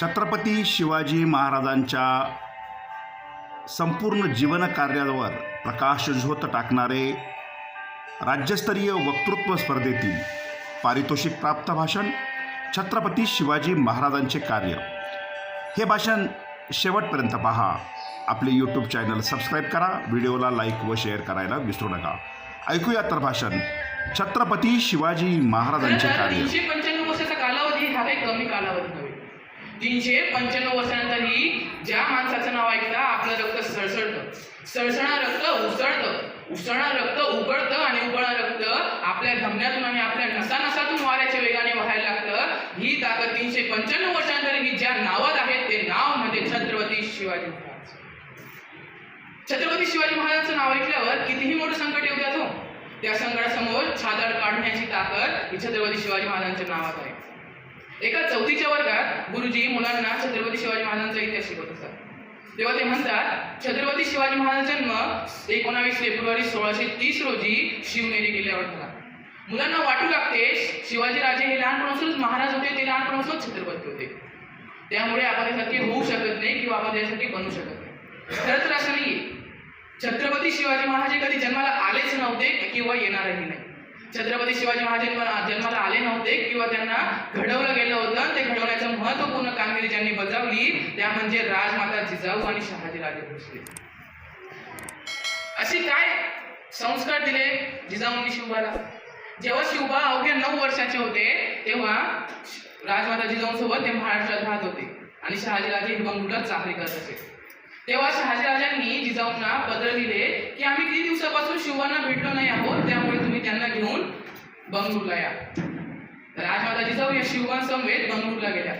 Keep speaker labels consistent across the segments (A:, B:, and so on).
A: छत्रपती शिवाजी महाराजांच्या संपूर्ण जीवनकार्यावर प्रकाशझोत टाकणारे राज्यस्तरीय वक्तृत्व स्पर्धेतील पारितोषिक प्राप्त भाषण छत्रपती शिवाजी महाराजांचे कार्य. हे भाषण शेवटपर्यंत पहा. आपले यूट्यूब चॅनल सबस्क्राईब करा. व्हिडिओला लाईक व शेअर करायला विसरू नका. ऐकूया तर भाषण. छत्रपती शिवाजी महाराजांचे कार्य.
B: तीनशे पंच्याण्णव वर्षाचा कालावधी हा काही कमी कालावधी नव्हे. तीनशे पंच्याण्णव वर्षानंतर ही ज्या माणसाचं नाव ऐकता आपलं रक्त सळसळतं. सळसळणार रक्त उसळतं. उसळणार रक्त उकळतं आणि उकळणार रक्त आपल्या धमन्यातून आणि आपल्या नसा नसातून वाऱ्याच्या वेगाने व्हायला लागतं. ही ताकद तीनशे पंच्याण्णव वर्षानंतर ही ज्या नावात आहे ते नाव म्हणजे छत्रपती शिवाजी महाराज. छत्रपती शिवाजी महाराजांचं नाव ऐकल्यावर कितीही मोठं संकट येऊ द्या तो. त्या संकटासमोर छादर काढण्याची ताकद ही छत्रपती शिवाजी महाराजांच्या नावात आहे. एका चौथीच्या वर्गात गुरुजी मुलांना छत्रपती शिवाजी महाराजांचा इतिहास शिकवत असतात. तेव्हा ते म्हणतात छत्रपती शिवाजी महाराजांचा जन्म एकोणावीस फेब्रुवारी सोळाशे तीस रोजी शिवनेरी किल्ल्यावर झाला. मुलांना वाटू लागते शिवाजी राजे हे लहानपणापासूनच महाराज होते ते लहानपणापासूनच छत्रपती होते. त्यामुळे आपण यासारखे होऊ शकत नाही किंवा आपण त्यासाठी बनू शकत नाही. खरं तर असं नाही छत्रपती शिवाजी महाराज कधी जन्माला आलेच नव्हते किंवा येणारही नाही. छत्रपती शिवाजी महाराज जन्माला आले नव्हते किंवा त्यांना घडवलं गेलं होतं ते महत्त्वपूर्ण कामगिरी ज्यांनी बजावली त्या म्हणजे राजमाता जिजाऊ आणि शहाजीराजे भोसले. असे काय संस्कार दिले जिजाऊंनी शिवबाला? जेव्हा शिवबा अवघ्या नऊ वर्षाचे होते तेव्हा राजमाता जिजाऊंसोबत ते महाराष्ट्रात राहत होते आणि शहाजीराजे हे चाकरी करत असे तेव्हा शहाजीराजांनी जिजाऊंना पत्र दिले की आम्ही किती दिवसापासून शिवांना भेटलो नाही आहोत त्यामुळे तुम्ही त्यांना घेऊन बंगळूरला या. राजमाता जिजाऊ या शिवांसमवेत बंगळूरला गेल्या.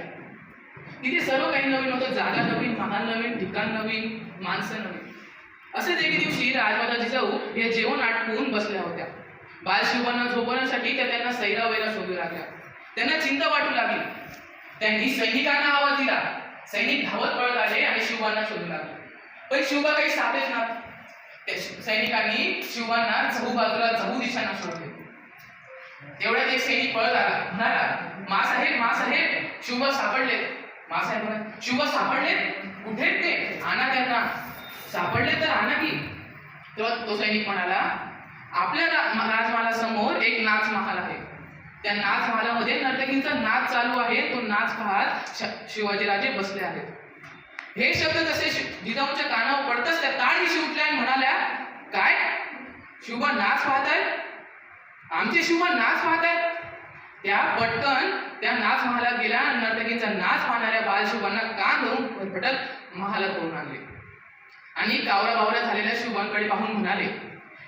B: तिथे सर्व काही नवीन होतं. जागा नवीन महाल नवीन ठिकाण नवीन माणसं नवीन. असेच एके दिवशी राजमाता जिजाऊ हे जेवण आटपून बसल्या होत्या. बाल शिवांना झोपवण्यासाठी त्या त्यांना सैरा वैरा शोधू लागल्या. त्यांना चिंता वाटू लागली. त्यांनी सैनिकांना आवाज दिला. सैनिक धावत पळत आले आणि शिवांना शोधू लागले. पण शिवबा काही सापडेच ना. सैनिकांनी शिवांना चहू बाजूला चहू दिशांना शोधले तेवढ्यात एक सैनिक पळत आला. म्हणाला मा साहेब मा साहेब शिवबा सापडले. मा साहेब म्हणाले, सापडले कुठे ते? आणा त्यांना सापडले तर आणा की. तेव्हा तो सैनिक म्हणाला आपल्या रा- राजमहालासमोर एक नाच महाल आहे. त्या नाच महालामध्ये नर्तकींचा नाच चालू आहे. तो नाच पाहत श- शिवाजीराजे बसले आहेत. हे शब्द जसे जिजाऊंच्या कानावर पडतच त्या ताडदिशी उठल्या आणि म्हणाल्या काय? शिवबा नाच पाहताय? आमचे शिवबा नाच पाहताय? त्या पटकन त्या नाच महालात गेल्या नर्तकीचा नर्तकींचा नाच पाहणाऱ्या बालशिवांना कान धरून भरभटत महाला करून आणले आणि कावरा बावरा झालेल्या शिवांकडे पाहून म्हणाले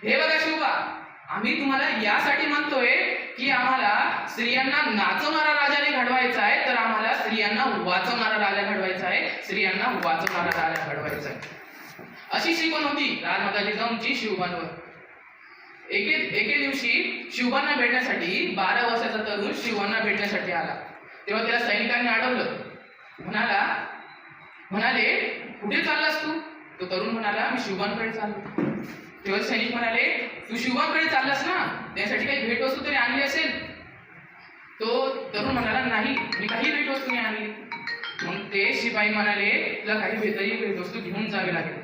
B: हे बघा शिवबा आम्ही तुम्हाला यासाठी म्हणतोय की आम्हाला स्त्रियांना नाचवणारा राजाने घडवायचा आहे तर आम्हाला स्त्रियांना वाचवणारा राजा घडवायचा आहे स्त्रियांना वाचवणारा राजा घडवायचा आहे. अशी शिकवण होती राजमाता जिजाऊंची शिवबांवर. एके एके दिवशी शिवबांना भेटण्यासाठी बारा शिवांना भेटण्यासाठी आला. तेव्हा त्याला सैनिकांनी अडवलं. म्हणाला म्हणाले कुठे चाललास तू? तो तरुण म्हणाला मी शिवांकडे चाललो. तेव्हा सैनिक म्हणाले तू शिवांकडे चाललास ना? त्यासाठी काही भेटवस्तू तरी आणली असेल? तो तरुण म्हणाला नाही मी काही भेटवस्तू नाही आणली. मग ते शिपाई म्हणाले तुला काही भेटही भेटवस्तू घेऊन जावे लागेल.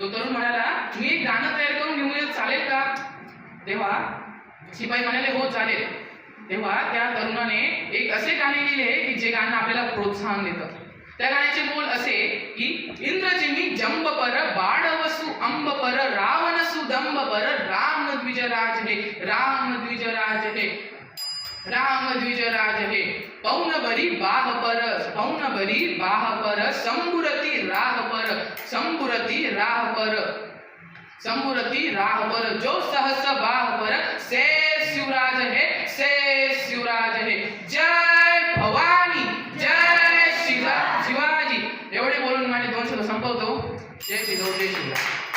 B: तो तरुण म्हणाला मी एक गाणं तयार करून घेऊन चालेल का? तेव्हा शिपाई म्हणाले हो चालेल. तेव्हा त्या तरुणाने एक असे गाणे लिहिले की जे गाणं आपल्याला प्रोत्साहन देतं. त्या गाण्याचे बोल असे की इंद्रजिमी जंब पर बाडवसु अंब पर रावण सुदंब पर राम द्विज राज हे राम द्विज राज हे राम द्विज राज हे पौन बरी बाह पर पौन बरी बाह पर संबुरती राह पर संबुरती राह पर संबुरती राह पर जो सहस बाह पर से शिवराज है जय शिवा शिवाजी एवढे बोलून